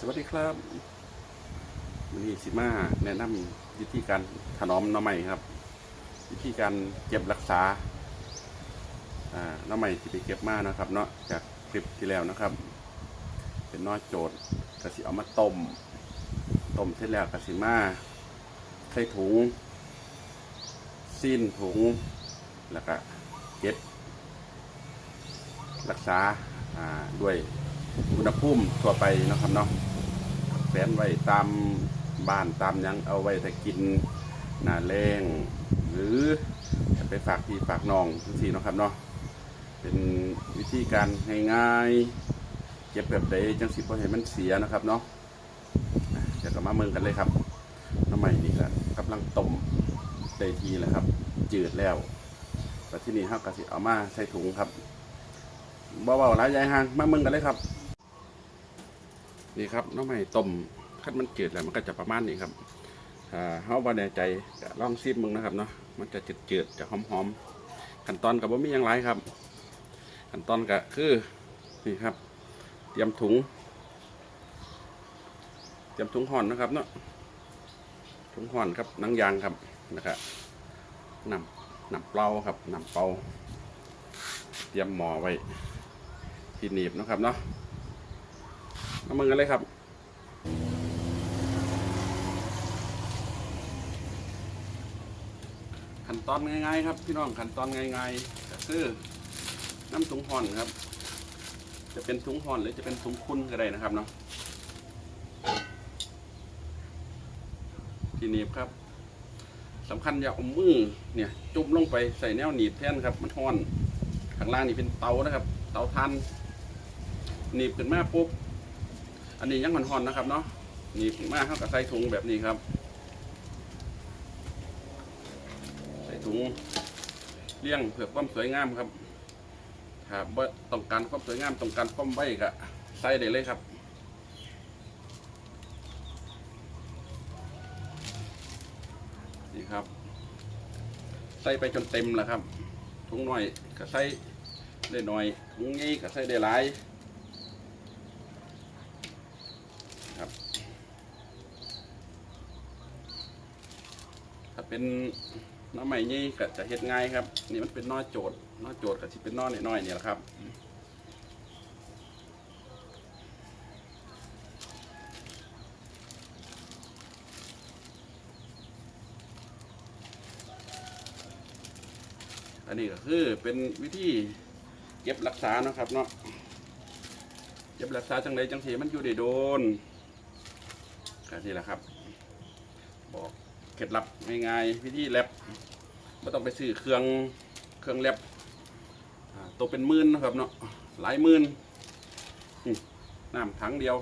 สวัสดีครับวันนี้สิมาแนะนำวิธีการถนอมหน้อใหม่ครับ วิธีการเก็บรักษาอ่าหน้อใหม่ที่ไปเก็บมานะครับ เนาะจากคลิปที่แล้วนะครับ เป็นน้อโจดกระสิเอามาต้มต้มเสร็จแล้วกระสิมาใส่ถุงซีนถุงแล้วก็เก็บรักษาด้วย อุณหภูมิทั่วไปนะครับเนาะแฝนไว้ตามบ้านตามยังเอาไว้ถ้ากินหน้าแรงหรือไปฝากพี่ฝากน้องทุกทีนะครับเนาะเป็นวิธีการง่ายๆเก็บแบบใดจังสิบ่ให้มันเสียนะครับเนาะอะเดี๋ยวก็มาเมืองกันเลยครับน้ำใหม่นี่ก็กำลังต้มได้ทีแล้วครับ จืดแล้วแต่ที่นี่เฮาก็สิเอามาใส่ถุงครับเบาหลายยายห่างมาเมืองกันเลยครับ นี่ครับน้องใหม่ต้มคัดมันจืดแล้วมันก็จะประมาณนี้ครับเฮาบ่แน่ใจลองซิมมึงนะครับเนาะมันจะจืดๆจะหอมๆขั้นตอนก็บ่มีหยังหลายครับขั้นตอนก็คือนี่ครับ เตรียมถุง เตรียมถุงห่อนนะครับเนาะถุงห่อนครับนังยางครับนะครับนำนำเปล่าครับนำเปล่าเตรียมหม้อไว้ที่หนีบนะครับเนาะ มามือกันเลยครับขั้นตอนง่ายๆครับพี่น้องขั้นตอนง่ายๆก็คือน้ำถุงห่อนครับ จะเป็นถุงห่อนหรือจะเป็นถุงคุณก็ได้นะครับเนาะที่หนีบครับสำคัญอย่าเอามือเนี่ย จุ่มลงไปใส่แนวหนีบแท่นครับ มันห่อนข้างล่างนี่เป็นเตานะครับ เตาทานหนีบขึ้นมาปุ๊บ อันนี้ยังมันห่อนๆนะครับเนาะนีบขึ้นมาเข้ากับใส่ถุงแบบนี้ครับ ใส่ถุงเลี้ยงเพื่อความสวยงามครับถ้าบ่ต้องการความสวยงามต้องการความไวก็ใส่ได้เลยครับนี่ครับ ใส่ไปจนเต็มแล้วครับ ถุงหน่อยก็ใส่ได้หน่อยถุงนี้ก็ใส่ได้หลายครับ ถ้า เป็นน้ำใหม่นี่ก็จะเฮ็ดง่ายครับ นี่มันเป็นนอโจดนอโจดก็ที่เป็นนอน้อยๆนี่แหละครับอันนี้ก็คือเป็นวิธีเก็บรักษานะครับเนาะเก็บรักษาจังไรจังสีมันอยู่ได้โดนก็นี่แหละครับ เคล็ดลับง่ายๆวิธีแลบไม่ต้องไปซื้อเครื่องเครื่องแลบตัวเป็นหมื่นนะครับเนาะหลายหมื่นน้ำถังเดียว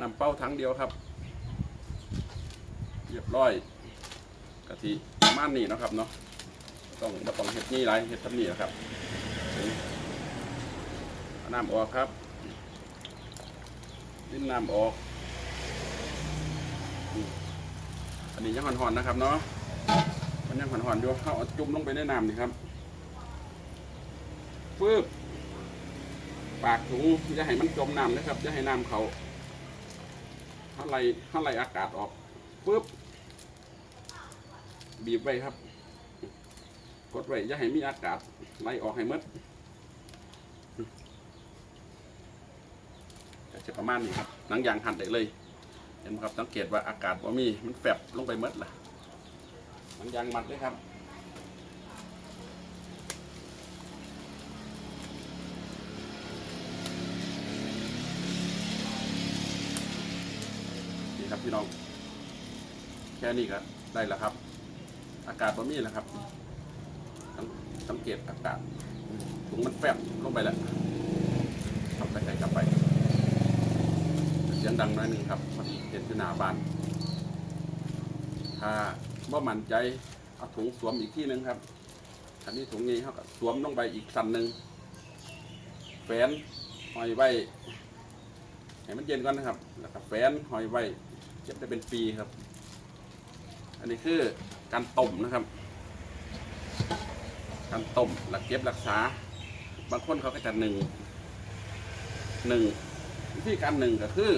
น้ำเป้าถังเดียวครับ เรียบร้อยกะทิประมาณนี้นะครับเนาะต้องมาต้องเห็ดนี่ไรเห็ดทำนี่ครับน้ำออกครับดิ้นน้ำออก อันนี้ยังห่อนๆนะครับเนาะมันยังห่อนๆอยู่เข้าจุ่มลงไปในน้ำนี่ครับปึ๊บปากถุงจะให้มันจมน้ำนะครับจะให้น้ำเขาเท่าไรเท่าไรอากาศออกปึ๊บบีบไว้ครับ กดไว้อย่าให้มีอากาศไล่ออกให้มดจะประมาณนี้ครับหนังยางหั่นได้เลย เห็นไหมครับสังเกตว่าอากาศว่ามีมันแฟบลงไปหมดล่ะหนังยางมัดเลยครับนี่ครับพี่น้อง แค่นี้ก็ได้แล้วครับ อากาศบ่มีแล้วครับสังเกตอากาศถุงมันแฟบลงไปแล้วทำไปใส่กลับไป เสียง ดังน้อยหนึ่งครับมันเห็นที่หน้าบ้านถ้าว่ามั่นใจเอาถุงสวมอีกที่หนึ่งครับ อันนี้ถุงนี้เขาก็สวมลงไปอีกสันหนึ่งแฟนหอยไว้ให้มันเย็นก่อนนะครับ แล้วก็แฟนหอยไว้เก็บได้เป็นปีครับ อันนี้คือการต้มนะครับ การต้มหลักเก็บรักษา บางคนเขาก็จะหนึ่งหนึ่งวิธีการหนึ่งก็คือ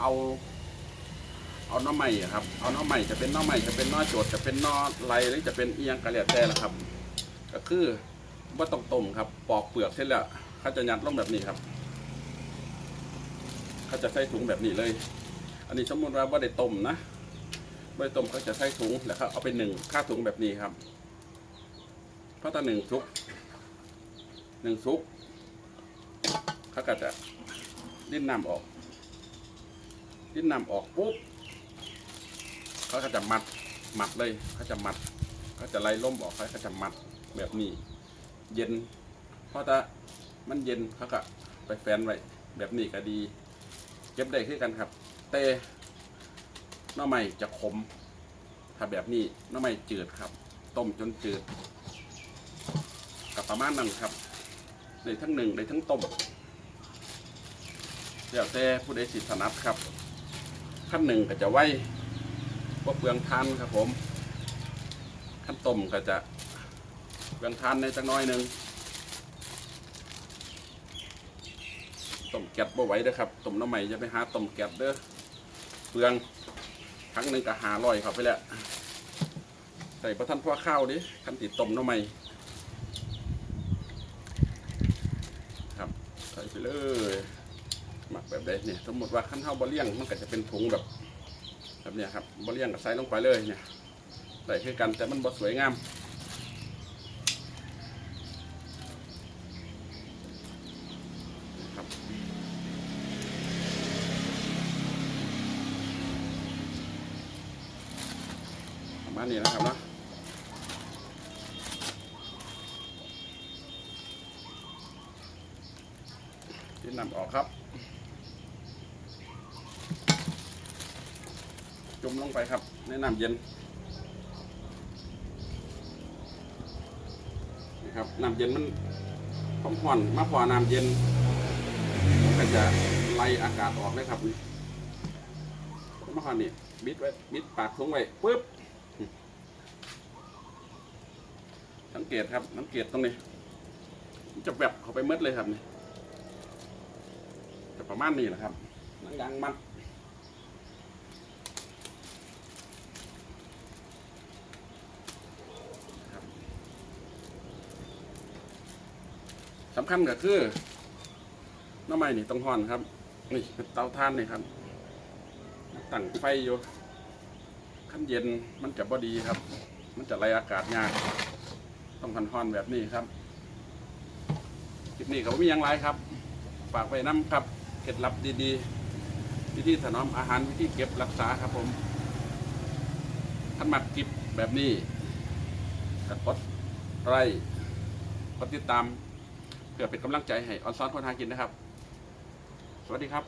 เอาเอาหน้อใหม่ครับ เอาหน้อใหม่จะเป็นหน้อใหม่จะเป็นหน้อโจดจะเป็นหน้อไรหรือจะเป็นเอียงกระเหลี่ยแต่ละครับ ก็คือว่าต้องต้มครับ ปอกเปลือกเสร็จแล้วเขาจะยัดลงแบบนี้ครับเขาจะใส่ถุงแบบนี้เลย อันนี้สมมติว่าว่าได้ต้มนะไม่ได้ต้มเขาจะใส่ถุงแล้วเขาเอาไปหนึ่งค่าถุงแบบนี้ครับเพราะถ้าหนึ่งซุกหนึ่งซุกเขาก็จะดิ้นน้ำออก ดิ้นน้ำออกปุ๊บเขาก็จะมัดมัดเลยเขาจะมัดเขาจะไล่ล่มออกเขาจะมัดแบบนี้ เย็นเพราะถ้ามันเย็นเขาก็ไปแฟนไว้แบบนี้ก็ดี เก็บได้คือกันครับแต่หน้อใหม่จะขม ถ้าแบบนี้น้อใหม่จืดครับ ต้มจนจืดกับประมาณนั้นครับในทั้งหนึ่งในทั้งต้มเดี๋ยวแต่ผู้ใดสิถนัดครับ ขั้นหนึ่งก็จะไว้พวกเปลืองทานครับผม ขั้นต้มก็จะเปลืองทานในจักน้อยหนึ่งต้มแก๊สบ่ไหว้เด้อครับต้มน้ำใหม่จะไปหาต้มแก๊สเด้อเปลืองครั้งหนึ่งก็หาลอยเข้าไปแล้วใส่ประทันพ่อข้าวดิขั้นติดต้มน้ำใหม่ครับใส่ไปเลย หมักแบบใดเนี่ยสมมติว่าขั้นเท่าบะเลี่ยงมันก็จะเป็นถุงแบบแบบเนี้ยครับบะเลี่ยงก็ใส่ลงไปเลยเนี่ยใส่คือกันแต่มันบ่สวยงามมาณนี้นะครับเนาะที่นำออกครับ จุ่มลงไปครับ ในน้ำเย็นนี่ครับน้ำเย็นมันพอมผ่อนมาพอน้ำเย็นมันก็จะไล่อากาศออกเลยครับนี่มาพอนี่บิดไว้บิดปากถุงไว้ปุ๊บสังเกตครับสังเกตตรงนี้จะแบบเข้าไปมืดเลยครับนี่จะประมาณนี้แหละครับนังยางมัด คัญก็คือน้ำไม้นี่ต้องห่อนครับ นี่เตาถ่านนี่ครับตั้งไฟอยู่ขั้นเย็นมันจะบอดีครับ มันจะไล่อากาศยากต้องห่อนห่อนๆแบบนี้ครับคลิปนี้ก็บ่มีอย่างไรครับฝากไว้น้ำครับเคล็ดลับดีๆ วิธีถนอมอาหารวิธีเก็บรักษาครับผมท่านมักกิบแบบนี้กดไลค์กดติดตาม เพื่อเป็นกำลังใจให้ออนซอนคนหากินนะครับ สวัสดีครับ